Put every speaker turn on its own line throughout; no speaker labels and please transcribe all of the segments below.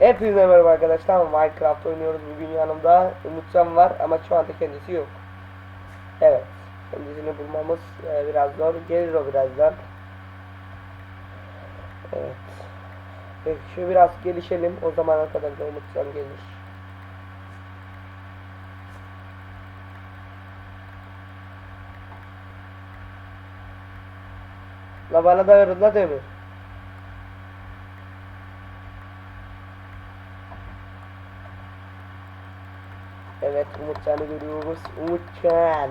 Hepinize merhaba arkadaşlar. Minecraft oynuyoruz. Bugün yanımda Umutcan var ama şu anda kendisi yok. Evet. Kendisini bulmamız e, biraz zor. Gelir o birazdan. Evet. Peki şu biraz gelişelim. O zamana kadar da Umutcan gelir. La bana da la demir. Evet Umutcan'ı görüyoruz. Umutcan.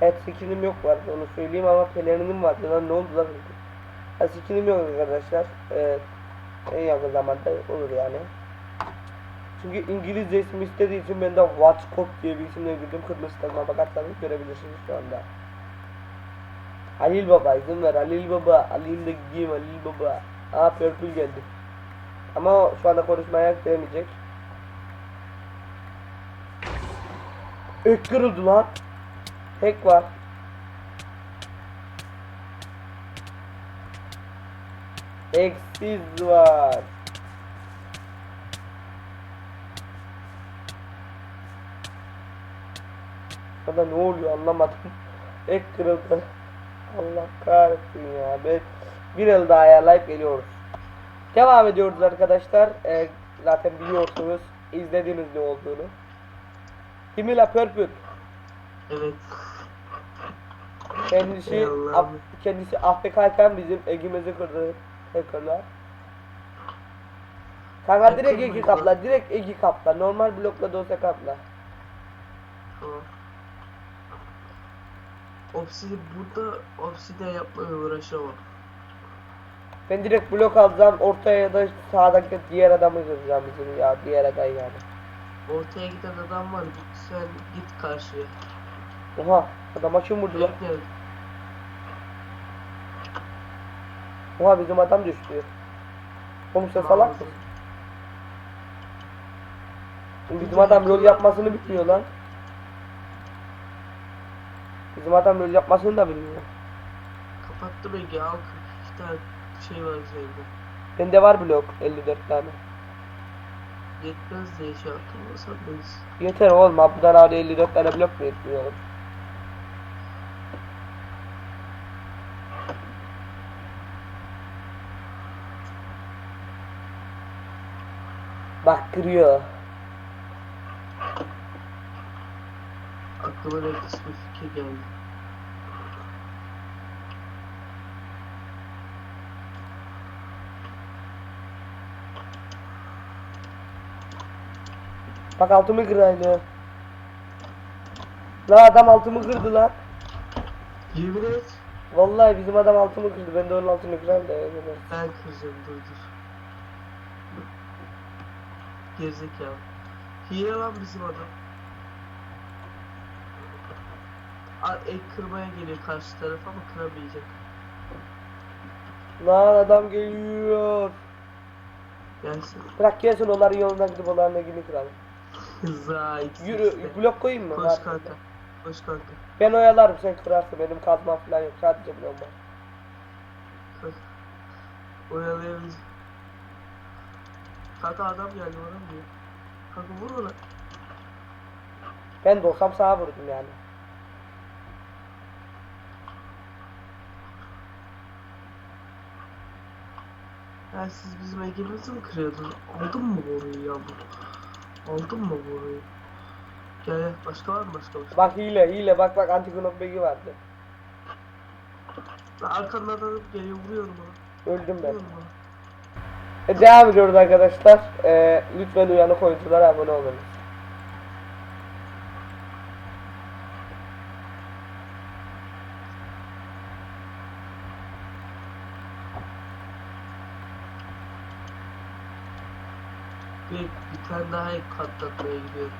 Evet skinim yok var onu söyleyeyim ama pelerinim vardı lan ne oldu lan? Ha skinim yok arkadaşlar. Evet. En yakın zamanda olur yani. Çünkü İngilizce ismi istediği için ben de Watchcock diye bir isimle girdim. Kırmızı takıma bakarsanız görebilirsiniz şu anda. Halil Baba izin ver Halil Baba. Alayım da gideyim Halil Baba. Aa Purple geldi. Ama o şu anda konuşmaya demeyecek. Ök kırıldı lan. Hack var. Eksiz var. Burada ne oluyor anlamadım. Ek kırıldı. Allah kahretsin ya. Ben bir yıl daha ayarlayıp geliyoruz. Devam ediyoruz arkadaşlar. Ee, zaten biliyorsunuz. izlediniz ne olduğunu. Kimi la Purple?
Evet.
Kendisi. Af- kendisi Afrika'yken bizim egimizi kırdı hackerlar. Kanka direkt egi kapla, direkt egi kapla. Normal blokla da olsa kapla.
Tamam. Obsidi burada obside yapmaya uğraşamam.
Ben direkt blok alacağım, ortaya ya da sağdaki diğer adamı kıracağım bizim ya, diğer aday yani.
Ortaya giden adam var. Git sen git karşıya.
Oha, adama kim vurdu lan?
Bekle.
Oha bizim adam düştü. Oğlum sen salak mısın? Bizim adam rol yapmasını bilmiyor lan. Bizim adam rol yapmasını da bilmiyor.
Kapattı belki al 42 tane şey var üzerinde.
Bende var blok 54 tane.
Yetmez diye şey yaptım.
Yeter oğlum buradan abi 54 tane blok mu yetmiyor oğlum? Bak kırıyor.
Aklıma nefis bir fikir geldi.
Bak altımı kır aynı. La adam altımı kırdı lan.
Yemin et.
Vallahi bizim adam altımı kırdı. Ben de onun altını kırarım da.
Ben kıracağım dur dur. Gerizekalı. Hile lan bizim adam. Ek kırmaya geliyor karşı taraf ama kıramayacak.
Lan adam geliyor.
Gelsin.
Bırak gelsin onların yoluna gidip onların egini kıralım.
Zayt.
Yürü blok koyayım mı?
Koş
Var.
kanka. Koş kanka.
Ben oyalarım sen kırarsın benim kazma falan yok sadece blok var.
Koş. Oyalayabilir. Kanka adam geldi mı diyor? Kanka vur ona.
Ben de olsam sağa vurdum yani.
Ya siz bizim egimizi mi kırıyordunuz? Aldın mı boruyu ya bu? Aldın mı boruyu? Gel gel. Başka var mı başka başka?
Bak hile hile bak bak antikonok begi vardı.
Lan arkandan adam geliyor vuruyorum ona.
Öldüm ben.
Vuruyorum ona.
E, devam ediyoruz arkadaşlar. E, lütfen uyanık oyunculara abone olun.
Bir, bir tane daha katlatmaya gidiyorum.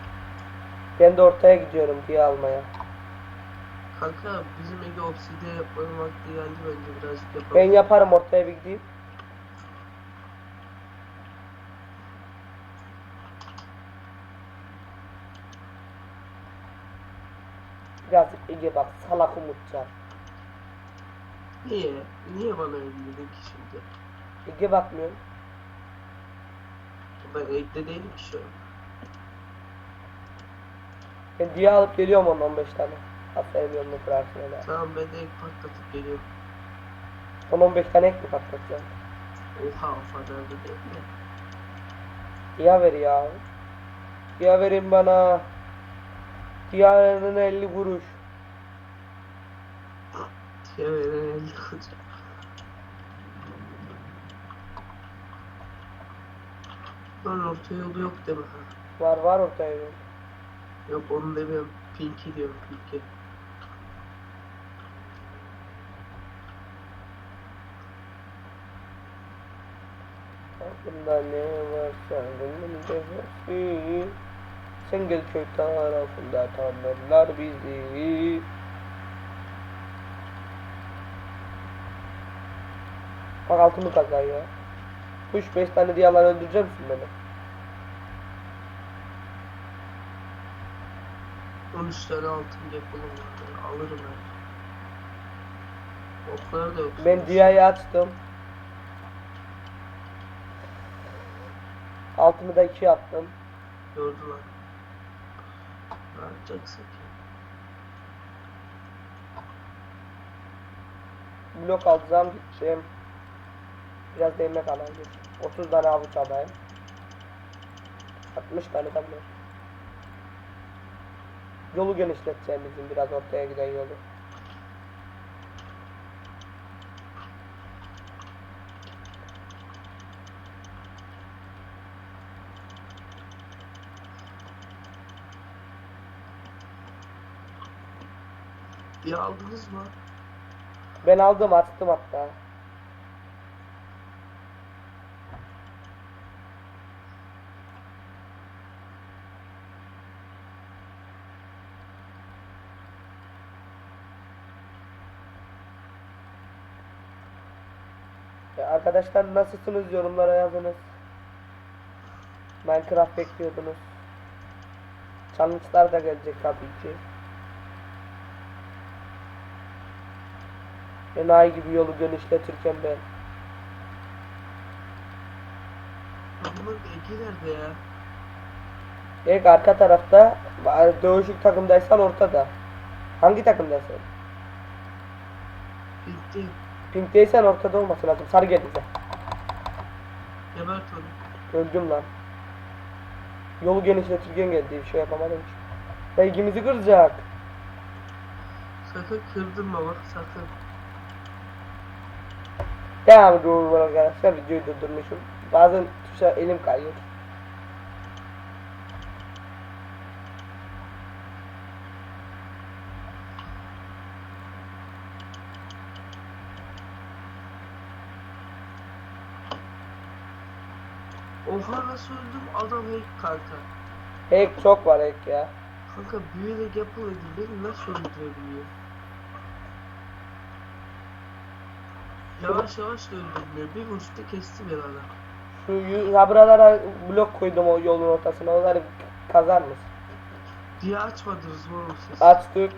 Ben de ortaya gidiyorum diye almaya.
Kanka bizim Ege obside yapmanın vakti geldi bence birazcık yapalım.
Ben yaparım ortaya bir gideyim. Birazcık Ege bak salak Umutcan.
Niye? Niye bana öyle dedin ki şimdi?
Ege bakmıyorum.
Ben evde değilim ki şu an.
Ben diye alıp geliyorum onun 15 tane. Aferin yolunu kırarsın öyle.
Tamam ben de ek patlatıp geliyorum.
10-15 tane ek mi patlatacağım?
Oha o kadar da değil mi?
Ya ver ya. Ya verin bana. Diğerinin 50 kuruş.
Ya veren elde olacak. Lan orta yolu yok deme ha.
Var var ortaya yol.
Yok onu demiyorum. Pinky diyorum Pinky.
Aklımda ne varsa gönlümde hepsi. Sen gel köy tarafında tanırlar bizi. Bak altını kazan ya. Kuş 5 tane diye alan öldürecek misin beni?
13 tane altın yapalım var. Alırım ben. Oklar da yok.
Ben Dia'yı açtım. Altını da 2 attım.
Gördüler. Ne yapacaksın ki?
Blok alacağım gideceğim. Biraz da yemek alayım. 30 tane avuç alayım. 60 tane de blok. Yolu genişleteceğim bizim biraz ortaya giden yolu.
Bir aldınız mı?
Ben aldım açtım hatta. Arkadaşlar nasılsınız yorumlara yazınız. Minecraft bekliyordunuz. Challenge'lar da gelecek tabii ki. Enayi gibi yolu genişletirken ben.
Bunun Ege nerede ya?
İlk arka tarafta dövüşük takımdaysan ortada. Hangi takımdasın?
Bitti.
Pink'teysen ortada olması lazım. Sarı geldi bize.
Gebert onu.
Öldüm lan. Yolu genişletirken geldi. Bir şey yapamadım ki. Ya ilgimizi kıracak.
Sakın kırdırma bak sakın.
Devam ediyorum arkadaşlar. Videoyu durdurmuşum. Bazen tuşa elim kayıyor.
Oha nasıl öldüm? Adam hack kanka.
Hack çok var hack ya.
Kanka büyüyerek yapılıyor beni nasıl öldürebiliyor? Yavaş yavaş da öldürmüyor. Bir vuruşta kesti beni adam.
Şu buralara blok koydum o yolun ortasına. Onları kazar mısın?
Diye açmadınız mı siz?
Açtık.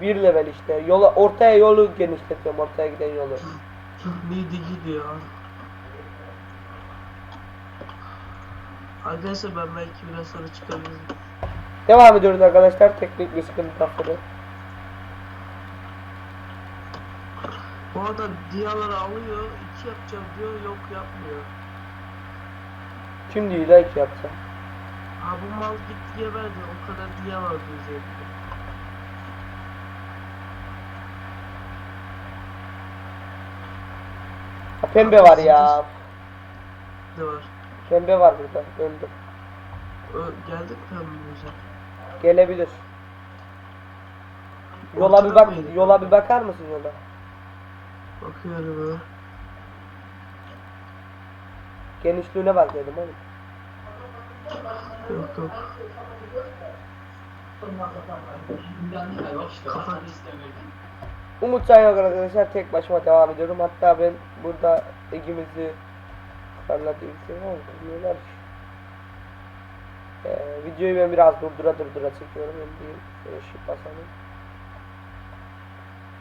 Bir level işte. Yola ortaya yolu genişletiyorum. Ortaya giden yolu.
Neydi gidiyor? Arkadaşlar ben belki biraz sonra çıkabilirim.
Devam ediyoruz arkadaşlar. Teknik bir sıkıntı tasladı.
Bu adam diyaları alıyor, iki yapacağım diyor, yok yapmıyor.
Şimdi ile iki yapacağım.
Ha bu mal gitti geberdi, o kadar diya vardı üzerinde.
Ha, pembe var ya.
Ne var?
Pembe var burada. Öldüm.
Ö geldik mi önümüze?
Gelebilir. Yola bir bak,
mıydı?
yola bir bakar mısın yola?
Bakıyorum ha.
Genişliğine bak dedim oğlum.
Yok yok.
Umut yok arkadaşlar. Tek başıma devam ediyorum. Hatta ben burada egimizi parladığı için ama bilmiyorlar ki. Ee, videoyu ben biraz durdura durdura çekiyorum. Ben diyeyim. Şöyle shift basalım.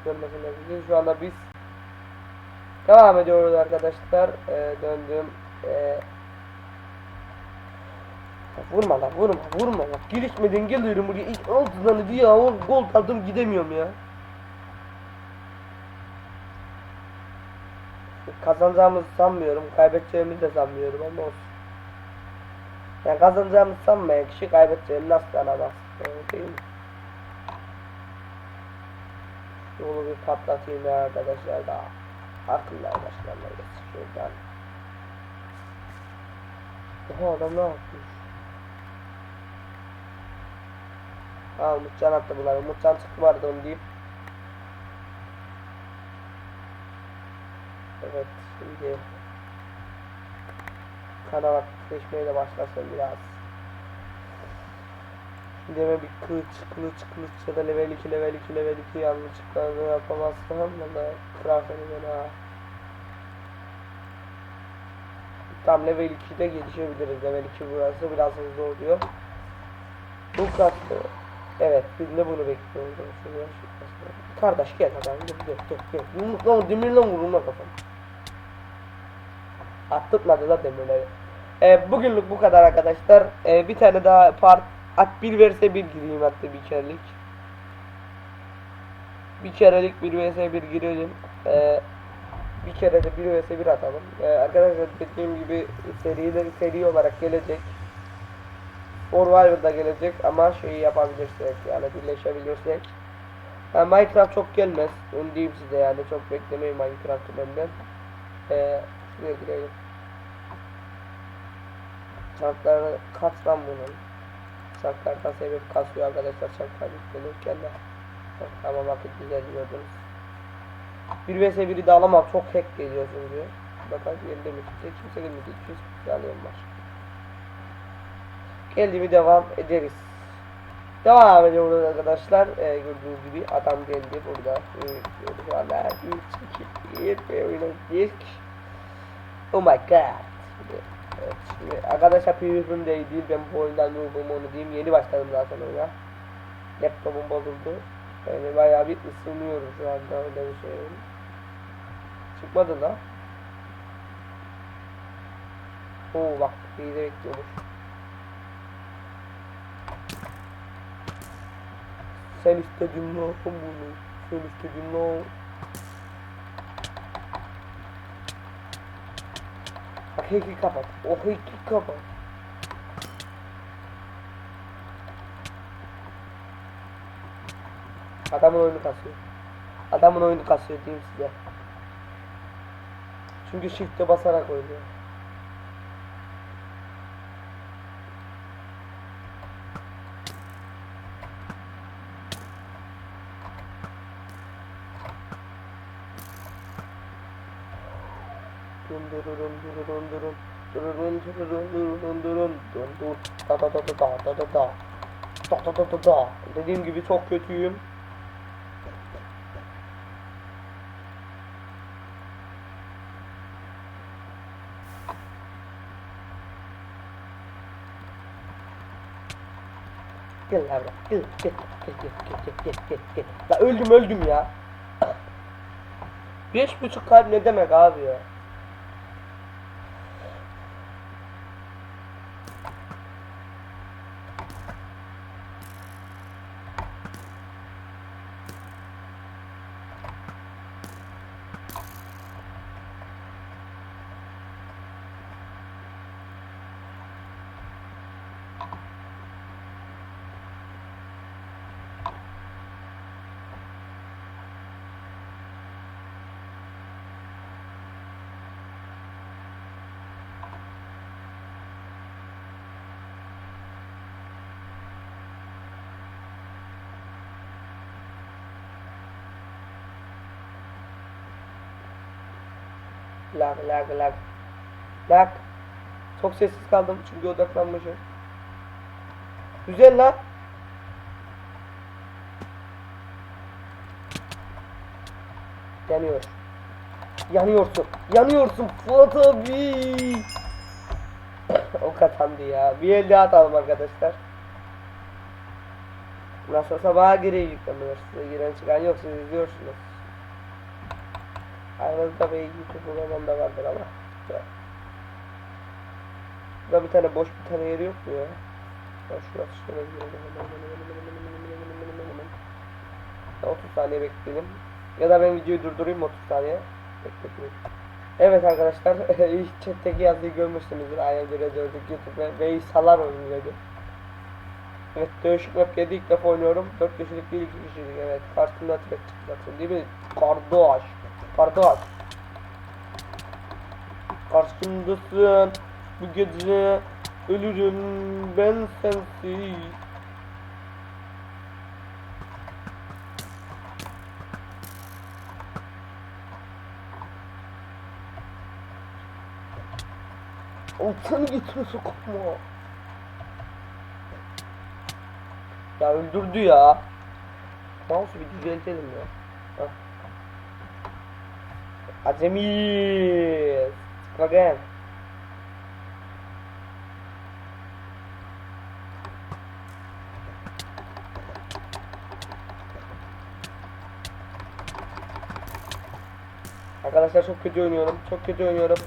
görmesinler bizi. Şu anda biz devam ediyoruz arkadaşlar. Ee, döndüm. Ee, vurma lan vurma vurma bak gelişmeden geliyorum buraya ilk altından diye gol aldım gidemiyorum ya. Kazanacağımızı sanmıyorum. Kaybedeceğimizi de sanmıyorum ama olsun. Yani kazanacağımızı sanmayan kişi kaybedeceğini nasıl anlamaz? Değil mi? Yolu bir patlatayım ya arkadaşlar da. Akıllı arkadaşlarla geçsin şuradan. Oha adam ne yapmış? Aa Umutcan attı bunları. Umutcan çıktı vardı onu deyip. Evet şimdi kanal aktifleşmeye de başlasın biraz. Şimdi hemen bir kılıç kılıç kılıç ya da level 2 level 2 level 2 yanlışlıklarını yapamazsam valla kırar beni ha. Tam level 2'de gelişebiliriz. Level 2 burası biraz hızlı oluyor. Bu kattı. Evet, biz de bunu şu- Kardeş gel adam gel gel gel gel. Yumruk lan demirle vurulma kafam. Attırtmadı da demirleri. Ee, bugünlük bu kadar arkadaşlar. Ee, bir tane daha part at bir verse bir gireyim hatta bir kerelik. Bir kerelik bir vs bir girelim. Ee, bir kere de bir vs bir atalım. Ee, arkadaşlar dediğim gibi serileri seri olarak gelecek. Survivor'da gelecek ama şeyi yapabilirsek yani birleşebilirsek. Ha, Minecraft çok gelmez. Onu diyeyim size yani çok beklemeyin Minecraft'ı benden. Ee, şuraya girelim. Çarkları kaç lan bunun? Çarklardan sebep kasıyor arkadaşlar çarklar yüklenirken de. Tamam vakit güzel diyordunuz. Bir vs biri de alamam çok hack geliyor çünkü. Bakalım geldi mi kimse kimse gelmedi 200 saniye var. Geldi mi devam ederiz. Devam ediyoruz arkadaşlar. Ee, gördüğünüz gibi adam geldi burada. Evet, şu anda 3, 2, 1 ve oyuna girdik. Oh my god. Evet, şimdi arkadaşlar PvP'm değil ben bu oyundan yoruldum onu diyeyim. Yeni başladım zaten oyuna. Laptopum bozuldu. Yani bayağı bir ısınıyorum şu anda öyle bir şey. Çıkmadı la. Oo bak de bekliyormuş. Sen istedin ne yapın bunu? Sen istedin ne Heki kapat. O kapat. Adamın oyunu kasıyor. Adamın oyunu kasıyor diyeyim size. Çünkü shift'e basarak oynuyor. Dun dururun dururun durun dururun dururun dururun durun dun dun da da da da da da da da da da da da da Dediğim gibi çok kötüyüm. Gel buraya. Gel gel gel gel gel gel gel gel. La öldüm öldüm ya. Beş buçuk kalp ne demek abi ya? Lag lag lag. Lag. Çok sessiz kaldım çünkü odaklanmışım. Güzel lan. Yanıyor. Yanıyorsun. Yanıyorsun Fuat abi. o katandı ya. Bir el daha atalım arkadaşlar. Nasıl sabaha gireyim. Size giren çıkan yok siz izliyorsunuz. Aranızda bir YouTube olan da vardır ama. Burada bir tane boş bir tane yeri yok mu ya? Ya şurası şöyle Ya 30 saniye bekleyelim. Ya da ben videoyu durdurayım 30 saniye. Bekleyelim. Evet arkadaşlar, ilk chat'teki yazıyı görmüşsünüzdür. Aynen göre gördük YouTube ve Veysalar oynuyordu. Evet, dövüşük map 7 ilk defa oynuyorum. 4 kişilik değil 2 kişilik. Evet, karşımda trek çıkacaksın değil mi? Kardeş. Kardeş. Karşımdasın. Bu gece ölürüm ben sensiz. Altanı götüne sokma. Ya öldürdü ya. Mouse'u bir düzeltelim ya. Hah. Acemi. Again. Arkadaşlar çok kötü oynuyorum. Çok kötü oynuyorum.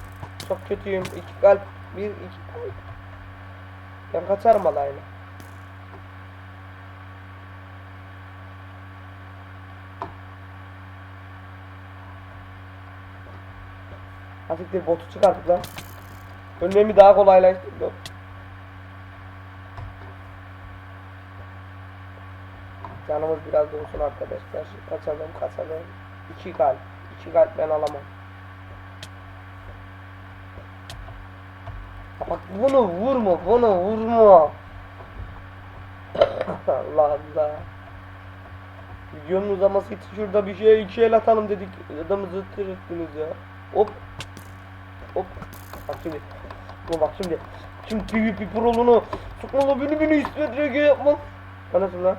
Çok kötüyüm. İki kalp. Bir, iki kalp. Ben kaçarım alayla. Azıcık botu çıkarttık lan. Önlemi daha kolaylaştırdı. Canımız biraz da olsun arkadaşlar. Kaçalım kaçalım. İki kalp. İki kalp ben alamam. Bak bunu vurma, bunu vurma. Allah Allah. Videonun uzaması için şurada bir şey iki el atalım dedik. Adamı zıttır ettiniz ya. Hop. Hop. Bak şimdi. Buna bak şimdi. Şimdi PvP prolunu. Sıkmalı beni beni istediği gibi yapmam. Anasın lan.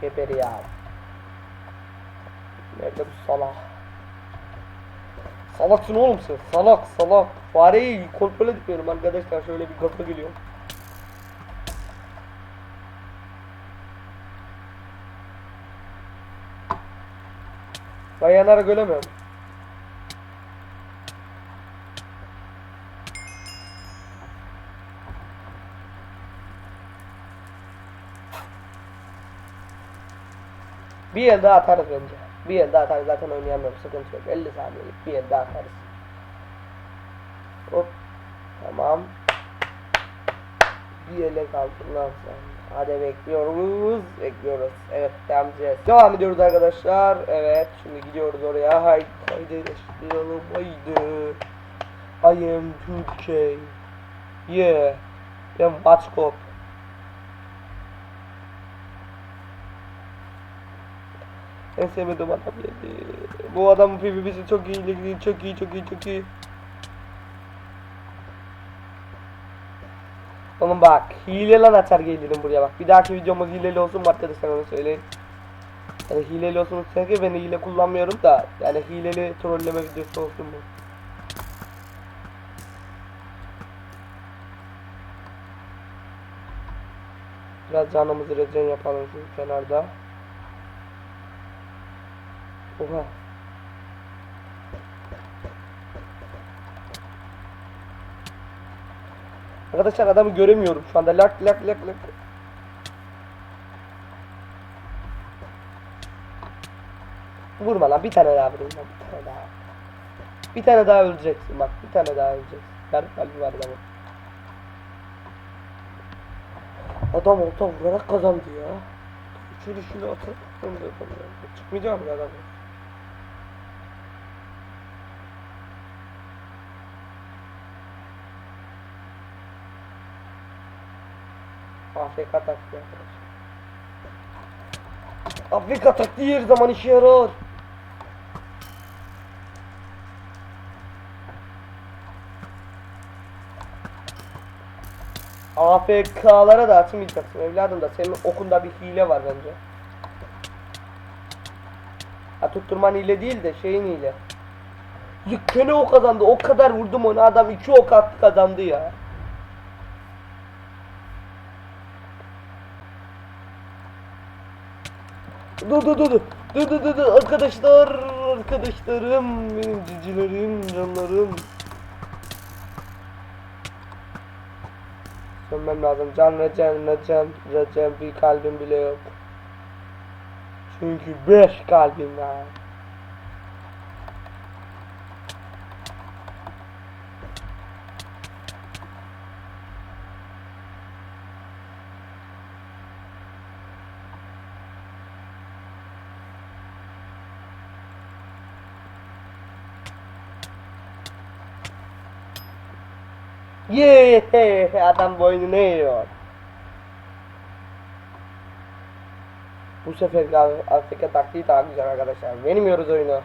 Geber ya. Nerede bu salak? Salaksın oğlum sen. Salak salak. Fareyi kontrol etmiyorum arkadaşlar. Şöyle bir kafa geliyor. Ben yanarak ölemiyorum. Bir el daha atarız bence. Bir el daha atarız zaten oynayamıyorum sıkıntı yok. 50 saniyelik bir el daha atarız. Hop. Tamam. Bir ele kaldı lan sen. Hadi bekliyoruz. Bekliyoruz. Evet devam edeceğiz. Devam ediyoruz arkadaşlar. Evet şimdi gidiyoruz oraya. Haydi haydi başlayalım. Haydi. I am Türkçe. Yeah. Ben Watchkop. En sevmediğim adam geldi. Bu adamın PvP'si çok iyi, ilgili, çok iyi, çok iyi, çok iyi. Bak, hile lan gelirim buraya bak. Bir dahaki videomuz hileli olsun mu arkadaşlar onu söyleyin. Yani hileli olsun çünkü ben hile kullanmıyorum da yani hileli trolleme videosu olsun bu. Biraz canımızı regen yapalım şu kenarda. Oha. Arkadaşlar adamı göremiyorum şu anda. Lak lak lak lak. Vurma lan bir tane daha vurayım bir tane daha. Bir tane daha öleceksin bak bir tane daha öleceksin. Garip kalbi var adamın. Adam olta vurarak kazandı ya. Onu da yapamıyorum. Çıkmayacağım ya adamı. AFK taktiği arkadaşlar. AFK taktiği her zaman işe yarar. AFK'lara da atmayacaksın evladım da senin okunda bir hile var bence. Ha tutturman hile değil de şeyin hile. Yıkkene o kazandı. O kadar vurdum ona adam iki ok attı kazandı ya. Dur dur dur dur. Dur dur arkadaşlar arkadaşlarım benim cicilerim canlarım. Sönmem lazım. Can ve can ve can ve can bir kalbim bile yok. Çünkü beş kalbim var Yeee adam boynunu eğiyor. Bu sefer Afrika taktiği daha güzel arkadaşlar. Vermiyoruz oyunu.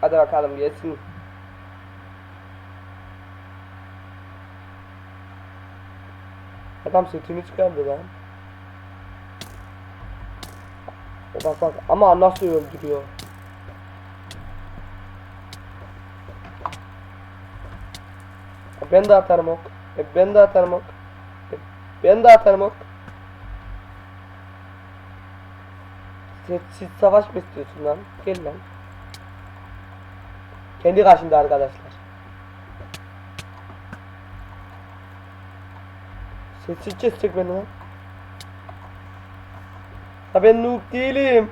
Hadi bakalım gelsin. Adam setini çıkardı lan. Bak bak ama nasıl öldürüyor. Ben de atarım ok. E, ben de atarım ok. E, ben de atarım ok. Siz, siz savaş mı istiyorsun lan? Gel lan. Kendi karşımda arkadaşlar. Sessiz kesecek beni lan. Ha ben noob değilim.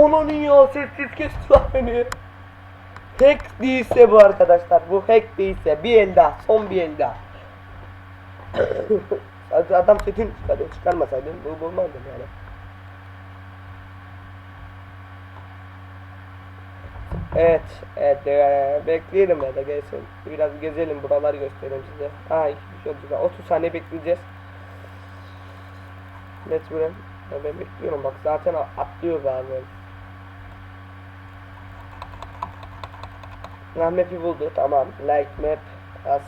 Onun ya sessiz kestiler beni. Hack değilse bu arkadaşlar. Bu hack değilse bir el daha. Son bir el daha. Adam setin çıkarıyor. Çıkarmasaydın bu bulmazdım yani. Evet, evet eee, bekleyelim ya da gelsin. Biraz gezelim buraları göstereyim size. Ha iki şey oldu. 30 saniye bekleyeceğiz. Mecburen. Ben bekliyorum bak zaten atlıyor bazen. Ha map'i buldu tamam. Like map as.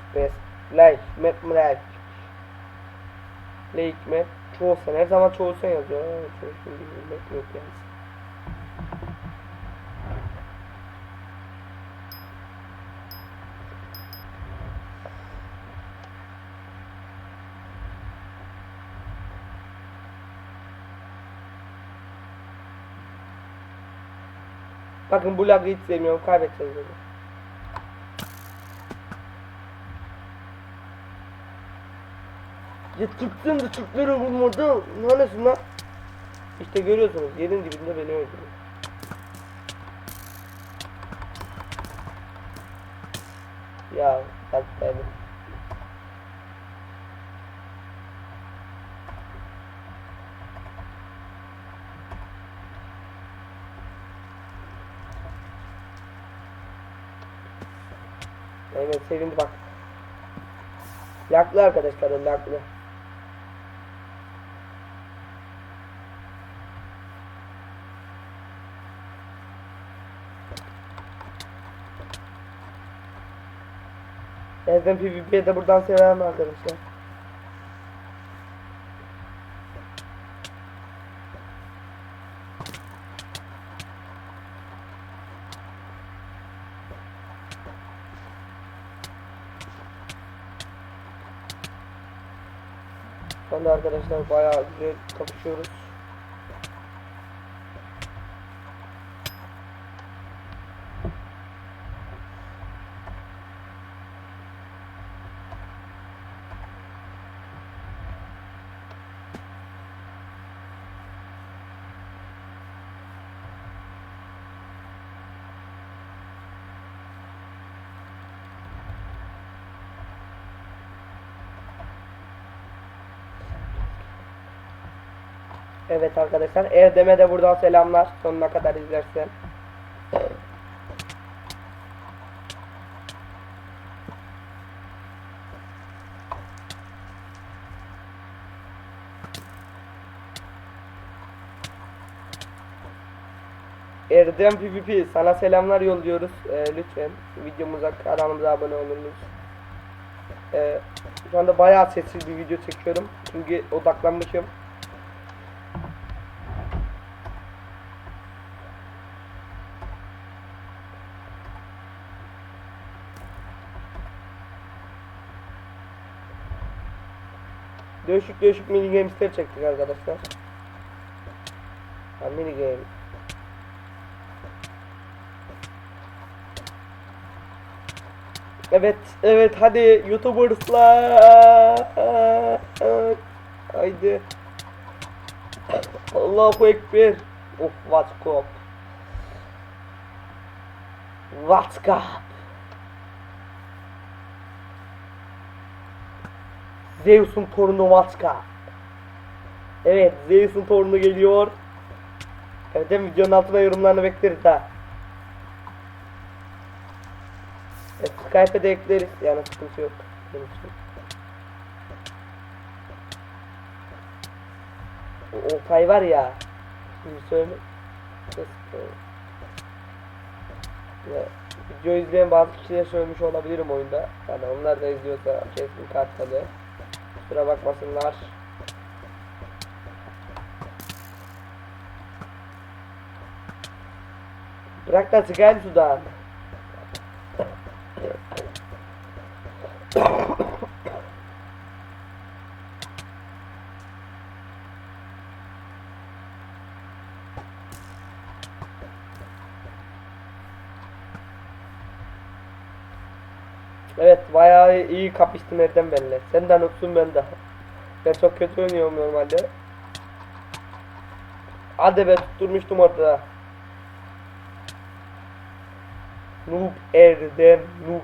Like map like. Like map çoğu sen her zaman çoğu sen yazıyor. Ha, Çoğu sen bir map yok yani. Bakın bu lagı hiç sevmiyorum. Kaybedeceğiz dedi. Ya çıktım da Türkleri vurmadı. Neresin lan? İşte görüyorsunuz yerin dibinde beni öldürüyor. Ya kalpteydim. Evet sevindi bak. Laklı arkadaşlar o laklı. Erdem PvP'ye de buradan selam arkadaşlar. Şu arkadaşlar bayağı güzel kapışıyoruz. Evet arkadaşlar Erdem'e de buradan selamlar sonuna kadar izlersen. Erdem PvP sana selamlar yolluyoruz. Ee, lütfen videomuza kanalımıza abone olunuz. Ee, şu anda bayağı sessiz bir video çekiyorum. Çünkü odaklanmışım. Değişik değişik mini games'ler çektik arkadaşlar. Ha, mini game. Evet, evet hadi YouTubers'lar. Haydi. Allahu Ekber. Of what's up? What's up? Zeus'un torunu up? Evet, Zeus'un torunu geliyor. Evet, videonun altına yorumlarını bekleriz ha. Evet, Skype'e de ekleriz. Yani sıkıntı yok. Benim için. O Oltay var ya. Şimdi söyle. Ya, video izleyen bazı kişiler söylemiş olabilirim oyunda. Yani onlar da izliyorsa kesin kartalı. Kusura bakmasınlar. Bırak da çıkayım sudan. Evet bayağı iyi kapıştım Erdem benimle. Sen de unutsun ben de. Ben çok kötü oynuyorum normalde. Hadi be tutturmuştum orada. Noob Erdem Noob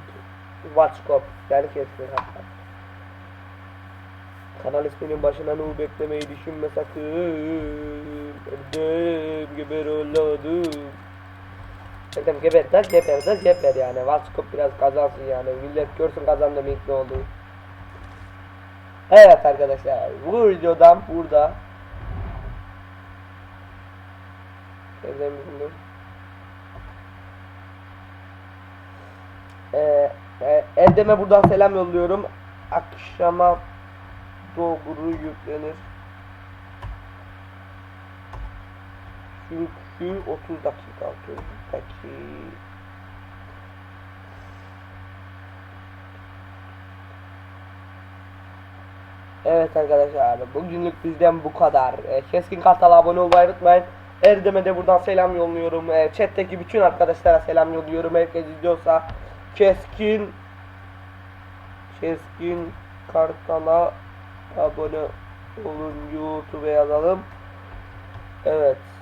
Watchkop yani kesin hatta. Kanal isminin başına noob eklemeyi düşünme sakın. Erdem geber oğladım. Erdem geber de geber yani. Watchkop biraz kazansın yani. Millet görsün kazandım ilk ne oldu. Evet arkadaşlar bu videodan burada Erdem bizim Ee, e, Erdem'e buradan selam yolluyorum. Akşama doğru yüklenir. Çünkü 30 dakika 30 dakika. Evet arkadaşlar bugünlük bizden bu kadar. Ee, Keskin Kartal'a abone olmayı unutmayın. Erdem'e de buradan selam yolluyorum. Ee, chat'teki bütün arkadaşlara selam yolluyorum. Herkes izliyorsa Keskin Keskin Kartal'a abone olun YouTube'a yazalım. Evet.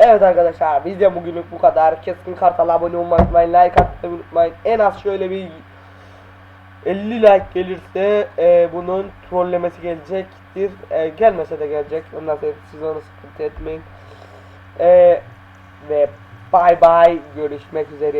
Evet arkadaşlar bizden bugünlük bu kadar. Keskin Kartal'a abone olmayı unutmayın. Like atmayı unutmayın. En az şöyle bir 50 like gelirse e, bunun trollemesi gelecektir. E, gelmese de gelecek. Ondan sonra siz onu sıkıntı etmeyin. E, ve bye bye görüşmek üzere.